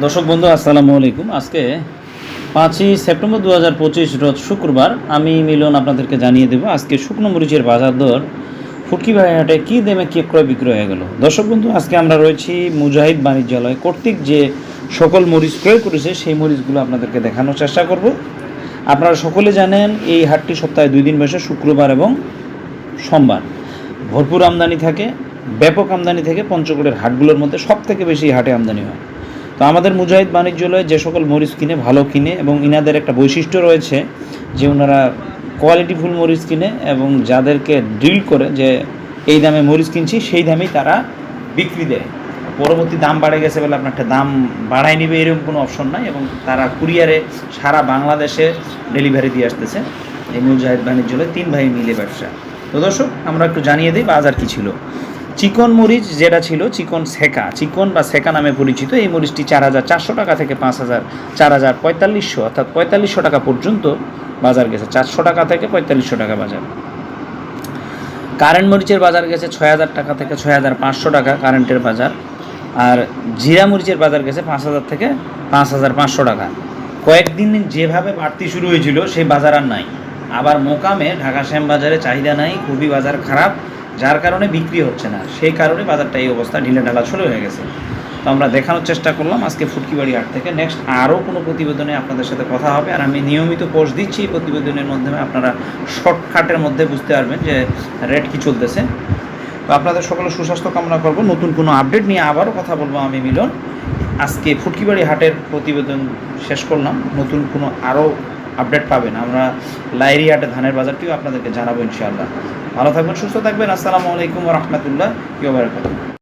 দর্শক বন্ধু, আসসালামু আলাইকুম। আজকে পাঁচই সেপ্টেম্বর দু হাজার পঁচিশ, রোজ শুক্রবার। আমি মিলন আপনাদেরকে জানিয়ে দেবো আজকে শুকনো মরিচের বাজার দর। ফুটকি হাটে কী দেমে কী ক্রয় বিক্রয় হয়ে গেল? দর্শক বন্ধু, আজকে আমরা রয়েছি মুজাহিদ বাণিজ্যালয় কর্তৃক যে সকল মরিচ ক্রয় করেছে, সেই মরিচগুলো আপনাদেরকে দেখানোর চেষ্টা করব। আপনারা সকলে জানেন, এই হাটটি সপ্তাহে দুই দিন বসে, শুক্রবার এবং সোমবার। ভরপুর আমদানি থাকে, ব্যাপক আমদানি থেকে, পঞ্চগড়ের হাটগুলোর মধ্যে সব থেকে বেশি হাটে আমদানি হয়। তো আমাদের মুজাহিদ বাণিজ্যালয়ে যে সকল মরিচ কিনে, ভালো কিনে এবং ইনাদের একটা বৈশিষ্ট্য রয়েছে যে ওনারা কোয়ালিটিফুল মরিচ কিনে এবং যাদেরকে ড্রিল করে যে এই দামে মরিচ কিনছি, সেই দামেই তারা বিক্রি দেয়। পরবর্তী দাম বাড়ে গেছে বলে আপনার একটা দাম বাড়ায় নিবে, এরকম কোনো অপশন নাই এবং তারা কুরিয়ারে সারা বাংলাদেশে ডেলিভারি দিয়ে আসতেছে এই মুজাহিদ বাণিজ্যালয় তিন ভাই মিলে ব্যবসা। তো দর্শক, আমরা একটু জানিয়ে দিই বাজার কি ছিল। চিকন মরিচ যেটা ছিল, চিকন সেকা, চিকন বা সেকা নামে পরিচিত, এই মরিচটি চার হাজার চারশো টাকা থেকে পাঁচ হাজার, চার হাজার পঁয়তাল্লিশশো, অর্থাৎ পঁয়তাল্লিশশো টাকা পর্যন্ত বাজার গেছে। চারশো টাকা থেকে পঁয়তাল্লিশশো টাকা বাজার। কারেন্ট মরিচের বাজার গেছে ছয় হাজার টাকা থেকে ছয় হাজার পাঁচশো টাকা কারেন্টের বাজার। আর জিরা মরিচের বাজার গেছে পাঁচ হাজার থেকে পাঁচ হাজার পাঁচশো টাকা। কয়েকদিন যেভাবে বাড়তি শুরু হয়েছিল, সেই বাজার আর নাই। আবার মোকামে ঢাকা শ্যাম বাজারে চাহিদা নাই, খুবই বাজার খারাপ। যার কারণে বিক্রি হচ্ছে না। সেই কারণে বাজারটা এই অবস্থা ঢিলে ঢালা শুরু হয়ে গেছে। তো আমরা দেখানোর চেষ্টা করলাম আজকে ফুটকিবাড়ি হাট থেকে। নেক্সট আরও কোনো প্রতিবেদনে আপনাদের সাথে কথা হবে। আর আমি নিয়মিত পোস্ট দিচ্ছি এই প্রতিবেদনের মাধ্যমে। আপনারা শর্টকাটের মধ্যে বুঝতে পারবেন যে রেট কী চলতেছে। তো আপনাদের সকলে সুস্বাস্থ্য কামনা করব। নতুন কোনো আপডেট নিয়ে আবারও কথা বলব আমি, মিলন। আজকে ফুটকিবাড়ি হাটের প্রতিবেদন শেষ করলাম। নতুন কোনো আরও আপডেট পাবেন। আমরা লাইরি হাটে ধানের বাজারটিও আপনাদেরকে জানাব ইনশাআল্লাহ। ভালো থাকবেন, সুস্থ থাকবেন। আসসালামু আলাইকুম রহমতুল্লাহ। কি বারাকাতুহু